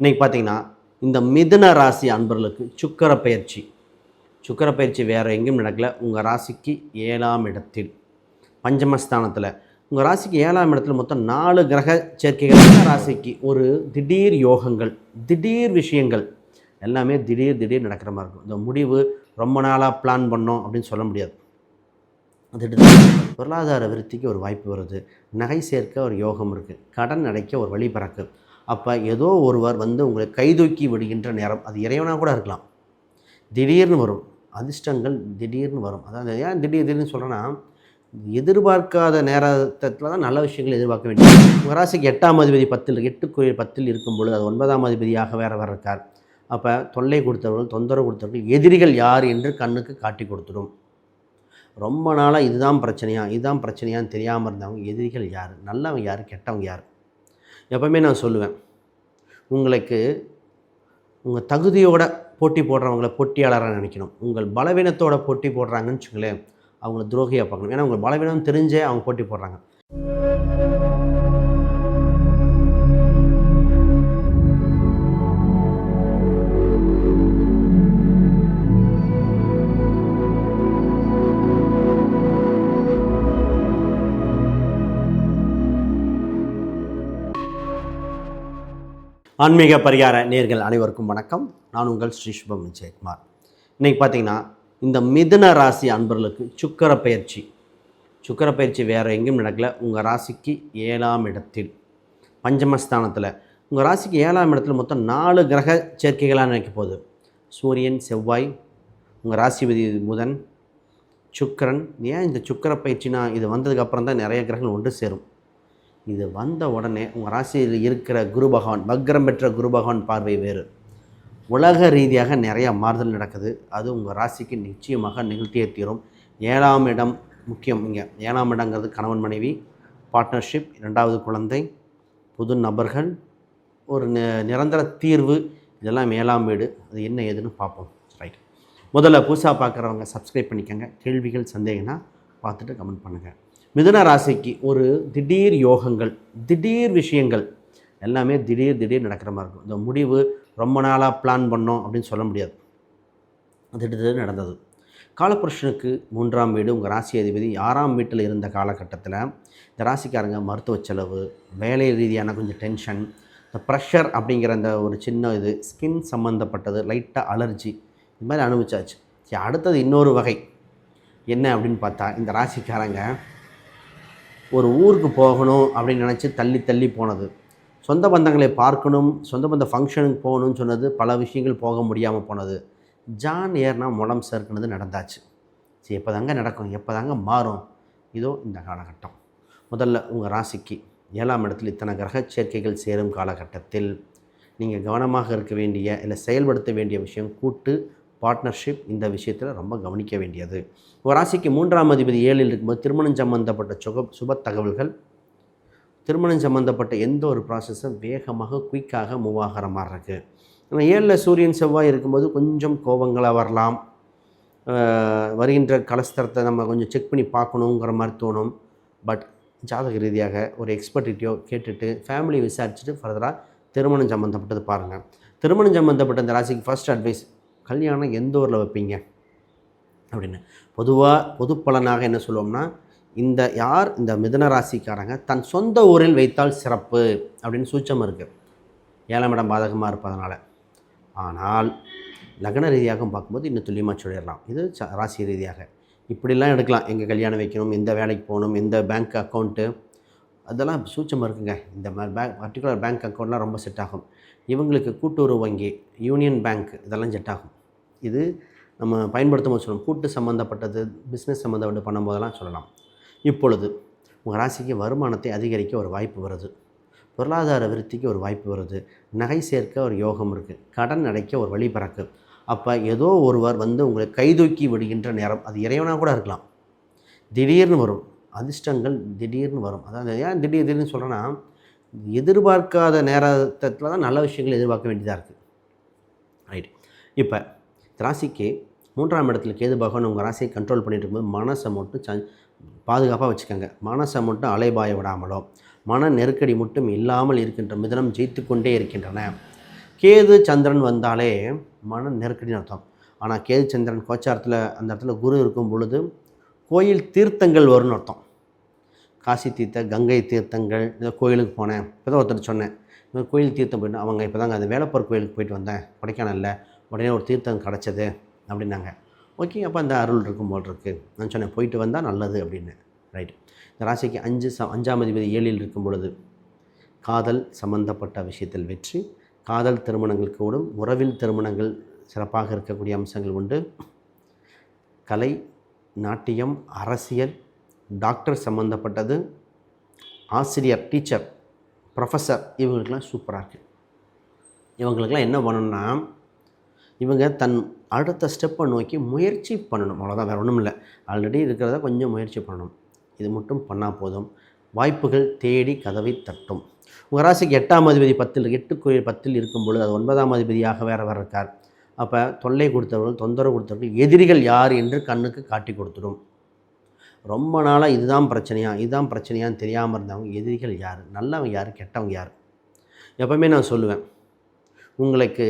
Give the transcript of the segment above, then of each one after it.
இன்றைக்கி பார்த்தீங்கன்னா இந்த மிதுன ராசி அன்பர்களுக்கு சுக்கர பயிற்சி. சுக்கர பயிற்சி வேறு எங்கேயும் நடக்கல. உங்கள் ராசிக்கு ஏழாம் இடத்தில் பஞ்சமஸ்தானத்தில். உங்கள் ராசிக்கு ஏழாம் இடத்துல மொத்தம் நாலு கிரக சேர்க்கைகள். ராசிக்கு ஒரு திடீர் யோகங்கள் திடீர் விஷயங்கள் எல்லாமே திடீர் திடீர் நடக்கிற மாதிரி இருக்கும். இந்த முடிவு ரொம்ப நாளாக பிளான் பண்ணோம் அப்படின்னு சொல்ல முடியாது. அது பொருளாதார விருத்திக்கு ஒரு வாய்ப்பு வருது. நகை சேர்க்க ஒரு யோகம் இருக்குது கடன் அடைக்க ஒரு வழி பிறக்கு. அப்போ ஏதோ ஒருவர் வந்து உங்களை கைதூக்கி விடுகின்ற நேரம். அது இறைவனாக கூட இருக்கலாம். திடீர்னு வரும். அதிர்ஷ்டங்கள் திடீர்னு வரும். அதாவது ஏன் திடீர் திடீர்னு சொல்கிறேன்னா எதிர்பார்க்காத நேரத்தில் தான் நல்ல விஷயங்கள் எதிர்பார்க்க வேண்டியது. உங்கள் ராசிக்கு எட்டாம் அதிபதி பத்தில் எட்டுக்குரிய பத்தில் இருக்கும் பொழுது அது ஒன்பதாம் அதிபதியாக வேறு வேறு இருக்கார். அப்போ தொல்லை கொடுத்தவர்கள் தொந்தரவு கொடுத்தவர்கள் எதிரிகள் யார் என்று கண்ணுக்கு காட்டி கொடுத்துடும். ரொம்ப நாளாக இதுதான் பிரச்சனையா இதுதான் பிரச்சனையான்னு தெரியாமல் இருந்தவங்க எதிரிகள் யார்? நல்லவங்க யார்? கெட்டவங்க யார்? எப்பவுமே நான் சொல்லுவேன் உங்களுக்கு உங்கள் தகுதியோட போட்டி போடுறவங்கள போட்டியாளராக நினைக்கணும். உங்கள் பலவீனத்தோட போட்டி போடுறாங்கன்னு வச்சுங்களேன் அவங்கள துரோகியாக பார்க்கணும். ஏன்னா உங்கள் பலவீனம் தெரிஞ்சே அவங்க போட்டி போடுறாங்க. ஆன்மீக பரிகார நேர்கள் அனைவருக்கும் வணக்கம். நான் உங்கள் ஸ்ரீ சுபம் விஜயகுமார். இன்றைக்கி பார்த்தீங்கன்னா இந்த மிதுன ராசி அன்பர்களுக்கு சுக்கர பயிற்சி. சுக்கர பயிற்சி வேறு எங்கேயும் நடக்கல. உங்கள் ராசிக்கு ஏழாம் இடத்தில் பஞ்சமஸ்தானத்தில். உங்கள் ராசிக்கு ஏழாம் இடத்தில் மொத்தம் நாலு கிரக சேர்க்கைகளாக நினைக்க போகுது. சூரியன் செவ்வாய் உங்கள் ராசிபதி புதன் சுக்கிரன். ஏன் இந்த சுக்கர பயிற்சினா இது வந்ததுக்கப்புறம் தான் நிறைய கிரகங்கள் ஒன்று சேரும். இது வந்த உடனே உங்கள் ராசியில் இருக்கிற குரு பகவான் வக்ரம் பெற்ற குரு பகவான் பார்வை வேறு. உலக ரீதியாக நிறையா மாறுதல் நடக்குது. அது உங்கள் ராசிக்கு நிச்சயமாக நிகழ்த்தியே தீரும். ஏழாம் இடம் முக்கியம் இங்கே. ஏழாம் இடங்கிறது கணவன் மனைவி பார்ட்னர்ஷிப் இரண்டாவது குழந்தை புது நபர்கள் ஒரு நிரந்தர தீர்வு இதெல்லாம் ஏழாம் வீடு. அது என்ன ஏதுன்னு பார்ப்போம். ரைட் முதல்ல புதுசாக பார்க்குறவங்க சப்ஸ்கிரைப் பண்ணிக்கோங்க. கேள்விகள் சந்தேகம்னா பார்த்துட்டு கமெண்ட் பண்ணுங்கள் மிதுன ராசிக்கு ஒரு திடீர் யோகங்கள் திடீர் விஷயங்கள். எல்லாமே திடீர் திடீர் நடக்கிற மாதிரி இருக்கும். இந்த முடிவு ரொம்ப நாளாக பிளான் பண்ணோம் அப்படின்னு சொல்ல முடியாது. திடீர் நடந்தது. காலபுருஷனுக்கு மூன்றாம் வீடு உங்கள் ராசி அதிபதி ஆறாம் வீட்டில் இருந்த காலகட்டத்தில் இந்த ராசிக்காரங்க மருத்துவ செலவு வேலை ரீதியான கொஞ்சம் டென்ஷன் இந்த ப்ரெஷர் அப்படிங்கிற அந்த ஒரு சின்ன இது ஸ்கின் சம்மந்தப்பட்டது லைட்டாக அலர்ஜி இது மாதிரி அனுபவிச்சாச்சு. அடுத்தது இன்னொரு வகை. என்ன அப்படின்னு பார்த்தா இந்த ராசிக்காரங்க ஒரு ஊருக்கு போகணும் அப்படின்னு நினச்சி தள்ளி தள்ளி போனது. சொந்த பந்தங்களை பார்க்கணும் சொந்த பந்த ஃபங்க்ஷனுக்கு போகணும்னு சொன்னது பல விஷயங்கள் போக முடியாமல் போனது. ஜான் ஏர்னா முடம் சேர்க்குனது நடந்தாச்சு. சரி எப்போ தாங்க நடக்கும்? எப்போ தாங்க மாறும்? இதோ இந்த காலகட்டம். முதல்ல உங்கள் ராசிக்கு ஏழாம் இடத்தில் இத்தனை கிரக சேர்க்கைகள் சேரும் காலகட்டத்தில் நீங்கள் கவனமாக இருக்க வேண்டிய இல்லை செயல்படுத்த வேண்டிய விஷயம் கூட்டு பார்ட்னர்ஷிப் இந்த விஷயத்தில் ரொம்ப கவனிக்க வேண்டியது. ஒரு ராசிக்கு மூன்றாம் அதிபதி ஏழில் இருக்கும்போது திருமணம் சம்பந்தப்பட்ட சுக சுப தகவல்கள் திருமணம் சம்மந்தப்பட்ட எந்த ஒரு ப்ராசஸும் வேகமாக குயிக்காக மூவ் ஆகிற மாதிரி இருக்குது ஆனால் ஏழில் சூரியன் செவ்வாய் இருக்கும்போது கொஞ்சம் கோபங்களாக வரலாம். வருகின்ற கலஸ்தரத்தை நம்ம கொஞ்சம் செக் பண்ணி பார்க்கணுங்கிற மாதிரி தோணும். பட் ஜாதக ரீதியாக ஒரு எக்ஸ்பர்ட்டிட்டியோ கேட்டுட்டு ஃபேமிலி விசாரிச்சுட்டு ஃபர்தராக திருமணம் சம்மந்தப்பட்டது பாருங்கள் திருமணம் சம்மந்தப்பட்ட இந்த ராசிக்கு ஃபர்ஸ்ட் அட்வைஸ் கல்யாணம் எந்த ஊரில் வைப்பீங்க? அப்படின்னு. பொதுவாக பொது பலனாக என்ன சொல்லுவோம்னா இந்த யார் இந்த மிதன ராசிக்காரங்க தன் சொந்த ஊரில் வைத்தால் சிறப்பு அப்படின்னு சூச்சம் இருக்குது ஏழாம் இடம் பாதகமாக இருப்பதனால். ஆனால் லக்ன ரீதியாக பார்க்கும்போது இன்னும் துல்லியமாக சொல்லிடலாம். இது ச- ராசி ரீதியாக. இப்படிலாம் எடுக்கலாம். எங்கே கல்யாணம் வைக்கணும் எந்த வேலைக்கு போகணும் எந்த பேங்க் அக்கௌண்ட்டு அதெல்லாம் சூச்சமாக இருக்குங்க. இந்த மாதிரி பேங்க் பர்டிகுலர் பேங்க் அக்கௌண்ட்லாம் ரொம்ப செட் ஆகும். இவங்களுக்கு கூட்டுறவு வங்கி யூனியன் பேங்க் இதெல்லாம் செட் ஆகும். இது நம்ம பயன்படுத்தும் போது சொல்லணும் கூட்டு சம்மந்தப்பட்டது பிஸ்னஸ் சம்மந்தப்பட்டு பண்ணும்போதெல்லாம் சொல்லலாம். இப்பொழுது உங்கள் ராசிக்கு வருமானத்தை அதிகரிக்க ஒரு வாய்ப்பு வருது. பொருளாதார விருத்திக்கு ஒரு வாய்ப்பு வருது. நகை சேர்க்க ஒரு யோகம் இருக்குது கடன் அடைக்க ஒரு வழி பிறக்கு. அப்போ ஏதோ ஒருவர் வந்து உங்களை கைதூக்கி விடுகின்ற நேரம். அது இறைவனாக கூட இருக்கலாம். திடீர்னு வரும். அதிர்ஷ்டங்கள் திடீர்னு வரும். அதாவது ஏன் திடீர் திடீர்னு சொல்கிறேன்னா எதிர்பார்க்காத நேரத்தில் தான் நல்ல விஷயங்கள் எதிர்பார்க்க வேண்டியதாக இருக்குது ரைட் இப்போ ராசிக்கு மூன்றாம் இடத்துல கேது பகவான் உங்கள் ராசியை கண்ட்ரோல் பண்ணிட்டு இருக்கும்போது மனசை மட்டும் ச பாதுகாப்பாக வச்சுக்கோங்க. மனசை மட்டும் அலைபாய விடாமலோ மன நெருக்கடி மட்டும் இல்லாமல் இருக்கின்ற மிதனம் ஜெயித்து கொண்டே இருக்கின்றன. கேது சந்திரன் வந்தாலே மன நெருக்கடின்னு அர்த்தம். ஆனால் கேது சந்திரன் கோச்சாரத்தில் அந்த இடத்துல குரு இருக்கும் பொழுது கோயில் தீர்த்தங்கள் வரும்னு அர்த்தம். காசி தீர்த்த கங்கை தீர்த்தங்கள் இந்த கோயிலுக்கு போனேன். இப்போ தான் ஒருத்தர் சொன்னேன் இந்த மாதிரி கோயில் தீர்த்தம் போயிட்டு அவங்க இப்போ தாங்க அந்த வேலப்பர் கோயிலுக்கு போயிட்டு வந்தேன். கொடைக்கானலில் உடனே ஒரு தீர்த்தம் கிடச்சது அப்படின்னாங்க. ஓகே அப்போ அந்த அருள் இருக்கும் போல் இருக்குது நான் சொன்னேன் போயிட்டு வந்தால் நல்லது அப்படின்னு. ரைட் இந்த ராசிக்கு அஞ்சு ச அஞ்சாம் அதிபதி ஏழில் இருக்கும் பொழுது காதல் சம்பந்தப்பட்ட விஷயத்தில் வெற்றி காதல் திருமணங்கள் கூடும் உறவில் திருமணங்கள் சிறப்பாக இருக்கக்கூடிய அம்சங்கள் உண்டு. கலை நாட்டியம் அரசியல் டாக்டர் சம்மந்தப்பட்டது ஆசிரியர் டீச்சர் ப்ரொஃபஸர் இவங்களுக்கெல்லாம் சூப்பராக இருக்குது இவங்களுக்கெல்லாம் என்ன பண்ணணும்னா இவங்க தன் அடுத்த ஸ்டெப்பை நோக்கி முயற்சி பண்ணணும். அவ்வளோதான் வேறு ஒன்றும் இல்லை ஆல்ரெடி இருக்கிறத கொஞ்சம் முயற்சி பண்ணணும். இது மட்டும் பண்ணால் போதும். வாய்ப்புகள் தேடி கதவை தட்டும். உங்கள் ராசிக்கு எட்டாம் அதிபதி பத்தில் எட்டு கோயில் பத்தில் இருக்கும் பொழுது அது ஒன்பதாம் அதிபதியாக வேறு வேறு இருக்கார். அப்போ தொல்லை கொடுத்தவர்கள் தொந்தரவு கொடுத்தவர்கள் எதிரிகள் யார் என்று கண்ணுக்கு காட்டி கொடுத்துடும். ரொம்ப நாளாக இதுதான் பிரச்சனையா இதுதான் பிரச்சனையான்னு தெரியாமல் இருந்தவங்க எதிரிகள் யார்? நல்லவங்க யார்? கெட்டவங்க யார்? எப்பவுமே நான் சொல்லுவேன் உங்களுக்கு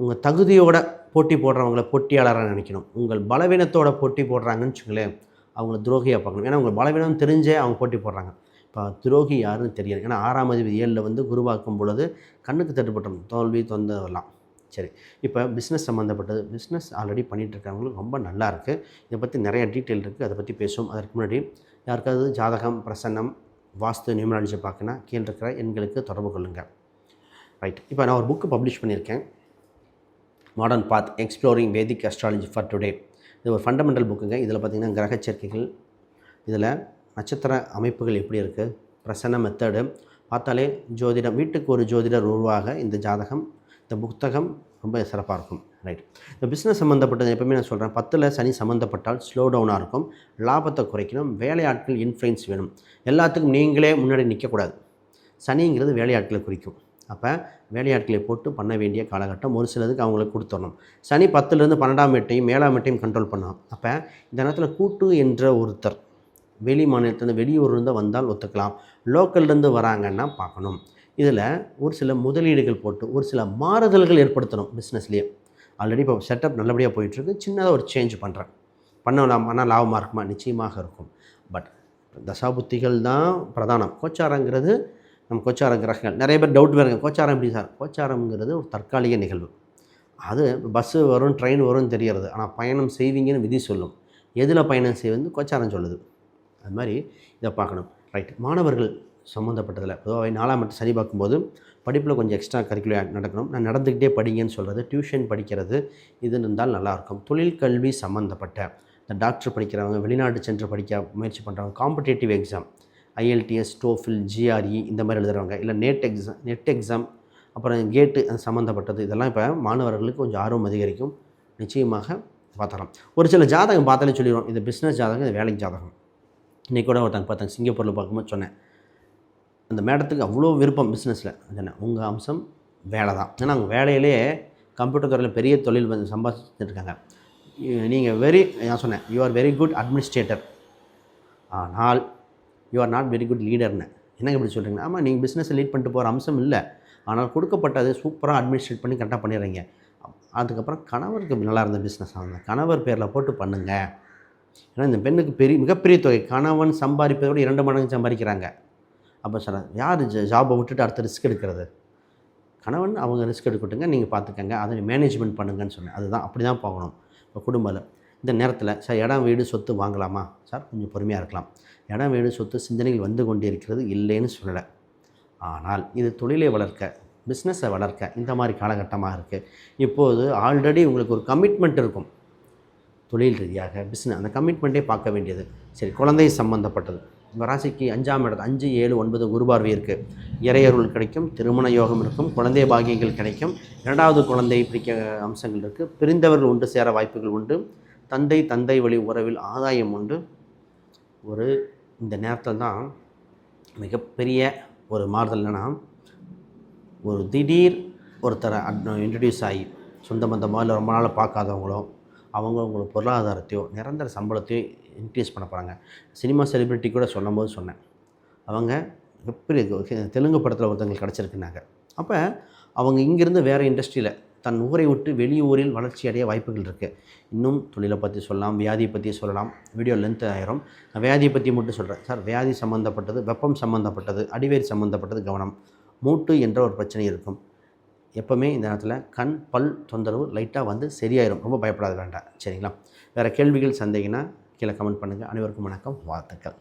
உங்கள் தகுதியோட போட்டி போடுறவங்கள போட்டியாளராக நினைக்கணும். உங்கள் பலவீனத்தோட போட்டி போடுறாங்கன்னு வச்சுங்களேன் அவங்கள துரோகியாக பார்க்கணும். ஏன்னா உங்கள் பலவீனம் தெரிஞ்சே அவங்க போட்டி போடுறாங்க. இப்போ துரோகி யாருன்னு தெரியாது ஏன்னா ஆறாம் அதிபதி ஏழில் வந்து குருவாக்கும் பொழுது கண்ணுக்கு தட்டுப்பட்டோம் தோல்வி தொந்தரலாம் சரி இப்போ பிஸ்னஸ் சம்மந்தப்பட்டது பிஸ்னஸ் ஆல்ரெடி பண்ணிகிட்ருக்கவங்களுக்கு ரொம்ப நல்லா இருக்குது இதை பற்றி நிறைய டீட்டெயில் இருக்குது அதை பற்றி பேசுவோம். அதற்கு முன்னாடி யாருக்காவது ஜாதகம் பிரசன்னம் வாஸ்து நியூமராலஜி பார்க்கணுன்னா கீழே இருக்கிற எண்களுக்கு தொடர்பு கொள்ளுங்கள் ரைட் இப்போ நான் ஒரு புக்கு பப்ளிஷ் பண்ணியிருக்கேன். Modern path exploring Vedic astrology for today இது ஒரு ஃபண்டமெண்டல் புக்குங்க இதில் பார்த்திங்கன்னா கிரக சேர்க்கைகள் இதில் நட்சத்திர அமைப்புகள் எப்படி இருக்குது பிரசன்ன மெத்தடு பார்த்தாலே ஜோதிடம் வீட்டுக்கு ஒரு ஜோதிடர் உருவாக இந்த ஜாதகம் இந்த புத்தகம் ரொம்ப சிறப்பாக இருக்கும். ரைட் இந்த பிஸ்னஸ் சம்மந்தப்பட்டது எப்பவுமே நான் சொல்கிறேன் பத்தில் சனி சம்மந்தப்பட்டால் ஸ்லோ டவுனாக இருக்கும். லாபத்தை குறைக்கணும். வேலையாட்கள் இன்ஃப்ளூயன்ஸ் வேணும். எல்லாத்துக்கும் நீங்களே முன்னாடி நிற்கக்கூடாது சனிங்கிறது வேலையாட்களை குறிக்கும். அப்போ வேலையாட்களை போட்டு பண்ண வேண்டிய காலகட்டம் ஒரு சிலதுக்கு அவங்களுக்கு கொடுத்துடணும். சனி பத்துலேருந்து பன்னெண்டாம் எட்டையும் ஏழாம் எட்டையும் கண்ட்ரோல் பண்ணலாம். அப்போ இந்த நேரத்தில் கூட்டு என்ற ஒருத்தர் வெளி மாநிலத்திலேருந்து வெளியூர்லேருந்து வந்தால் ஒத்துக்கலாம். லோக்கல்லேருந்து வராங்கன்னா பார்க்கணும். இதில் ஒரு சில முதலீடுகள் போட்டு ஒரு சில மாறுதல்கள் ஏற்படுத்தணும் பிஸ்னஸ்லேயே ஆல்ரெடி இப்போ செட்டப் நல்லபடியாக போயிட்டுருக்கு. சின்னதாக ஒரு சேஞ்ச் பண்ணுறேன் பண்ணலாம். ஆனால் லாபமாக இருக்குமா? நிச்சயமாக இருக்கும். பட் தசாபுத்திகள் தான் பிரதானம். கோச்சாரங்கிறது நம்ம கோச்சார கிரகங்கள். நிறைய பேர் டவுட் வேறுங்க. கோச்சாரம் எப்படி சார்? கோச்சாரம்ங்கிறது ஒரு தற்காலிக நிகழ்வு. அது பஸ்ஸு வரும் ட்ரெயின் வரும்னு தெரியறது ஆனால் பயணம் செய்வீங்கன்னு விதி சொல்லும். எதில் பயணம் செய்வது கோச்சாரம் சொல்லுது. அது மாதிரி இதை பார்க்கணும். ரைட் மாணவர்கள் சம்மந்தப்பட்டதில் பொதுவாக நாலாம் மட்டும் சரி பார்க்கும்போது படிப்பில் கொஞ்சம் எக்ஸ்ட்ரா கரிக்குலர் நடக்கணும். நான் நடந்துக்கிட்டே படிங்கன்னு சொல்கிறது டியூஷன் படிக்கிறது இது இருந்தால் நல்லாயிருக்கும். தொழில் கல்வி சம்மந்தப்பட்ட இந்த டாக்டர் படிக்கிறவங்க வெளிநாட்டு சென்று படிக்க முயற்சி பண்ணுறவங்க competitive exam IELTS TOEFL GRE இந்த மாதிரி எழுதுறவங்க இல்லை நெட் எக்ஸாம் நெட் எக்ஸாம் அப்புறம் கேட்டு அது சம்மந்தப்பட்டது இதெல்லாம் இப்போ மாணவர்களுக்கு கொஞ்சம் ஆர்வம் அதிகரிக்கும். நிச்சயமாக பார்த்துக்கலாம். ஒரு சில ஜாதகம் பார்த்தாலே சொல்லிடுவோம். இது பிஸ்னஸ் ஜாதகம் இது வேலைக்கு ஜாதகம். இன்றைக்கி கூட ஒருத்தங்க பார்த்தாங்க சிங்கப்பூரில் பார்க்கும்போது சொன்னேன். அந்த மேடத்துக்கு அவ்வளோ விருப்பம் பிஸ்னஸில் என்ன உங்கள் அம்சம் வேலை தான். ஏன்னா அவங்க வேலையிலே கம்ப்யூட்டர் துறையில் பெரிய தொழில் வந்து சம்பாதிச்சுட்டு இருக்காங்க. நீங்கள் வெரி நான் சொன்னேன் you are very good administrator ஆனால் you are not very good லீடர்னு என்னங்க இப்படி சொல்கிறீங்க ஆமாம் நீங்கள் பிஸ்னஸை லீட் பண்ணிட்டு போகிற அம்சம் இல்லை. ஆனால் கொடுக்கப்பட்டது சூப்பராக அட்மினிஸ்ட்ரேட் பண்ணி கரெக்டாக பண்ணிடுறீங்க. அதுக்கப்புறம் கணவருக்கு நல்லா இருந்த பிஸ்னஸ் ஆகுங்க கணவர் பேரில் போட்டு பண்ணுங்கள் ஏன்னா இந்த பெண்ணுக்கு பெரிய மிகப்பெரிய தொகை. கணவன் சம்பாதிப்பதை விட இரண்டு மடங்கு சம்பாதிக்கிறாங்க. அப்போ சார் யார் ஜாபை விட்டுட்டு அடுத்த ரிஸ்க் எடுக்கிறது? கணவன் அவங்க ரிஸ்க் எடுக்கட்டுங்க நீங்கள் பார்த்துக்கங்க அதை மேனேஜ்மெண்ட் பண்ணுங்கன்னு சொன்னேன். அதுதான் அப்படி தான் போகணும். இப்போ குடும்பத்தில் இந்த நேரத்தில் சார் இடம் வீடு சொத்து வாங்கலாமா? சார் கொஞ்சம் பொறுமையாக இருக்கலாம். இடம் வீடு சொத்து சிந்தனைகள் வந்து கொண்டே இருக்கிறது இல்லைன்னு சொல்லலை. ஆனால் இது தொழிலை வளர்க்க பிஸ்னஸை வளர்க்க இந்த மாதிரி காலகட்டமாக இருக்குது இப்போது ஆல்ரெடி உங்களுக்கு ஒரு கமிட்மெண்ட் இருக்கும். தொழில் ரீதியாக பிஸ்னஸ் அந்த கமிட்மெண்ட்டே பார்க்க வேண்டியது. சரி குழந்தை சம்மந்தப்பட்டது உங்கள் ராசிக்கு அஞ்சாம் இடத்து அஞ்சு ஏழு ஒன்பது குருபார்வை இருக்குது இறையருள் கிடைக்கும் திருமண யோகம் இருக்கும் குழந்தை பாகியங்கள் கிடைக்கும். இரண்டாவது குழந்தை பிடிக்க அம்சங்கள் இருக்குது பிரிந்தவர்கள் உண்டு சேர வாய்ப்புகள் உண்டு. தந்தை தந்தை வழி உறவில் ஆதாயம் உண்டு. ஒரு இந்த நேரத்தில் தான் மிகப்பெரிய ஒரு மாறுதல் என்னென்னா ஒரு திடீர் ஒருத்தரை இன்ட்ரடியூஸ் ஆகி சொந்த பந்தமாக இல்லை ரொம்ப நாள் பார்க்காதவங்களோ அவங்க பொருளாதாரத்தையோ நிரந்தர சம்பளத்தையோ இன்க்ரீஸ் பண்ண போகிறாங்க சினிமா செலிப்ரிட்டி கூட சொல்லும்போது சொன்னேன். அவங்க எப்படி தெலுங்கு படத்தில் ஒருத்தவங்களுக்கு கிடச்சிருக்குனாங்க அப்போ அவங்க இங்கேருந்து வேறு இண்டஸ்ட்ரியில் தன் ஊரை விட்டு வெளியூரில் வளர்ச்சி அடைய வாய்ப்புகள் இருக்குது இன்னும் தொழிலை பற்றி சொல்லலாம் வியாதியை பற்றி சொல்லலாம். வீடியோ லென்த் ஆயிரும். நான் வியாதியை பற்றி மட்டும் சொல்கிறேன் சார் வியாதி சம்மந்தப்பட்டது வெப்பம் சம்மந்தப்பட்டது அடிவேர் சம்மந்தப்பட்டது கவனம். மூட்டு என்ற ஒரு பிரச்சனை இருக்கும். எப்போவுமே இந்த நேரத்தில் கண் பல் தொந்தரவு லைட்டாக வந்து சரியாயிடும் ரொம்ப பயப்படாத வேண்டாம். சரிங்களா? வேறு கேள்விகள் சந்தேகம்னா கீழே கமெண்ட் பண்ணுங்கள் அனைவருக்கும் வணக்கம். வாழ்த்துக்கள்.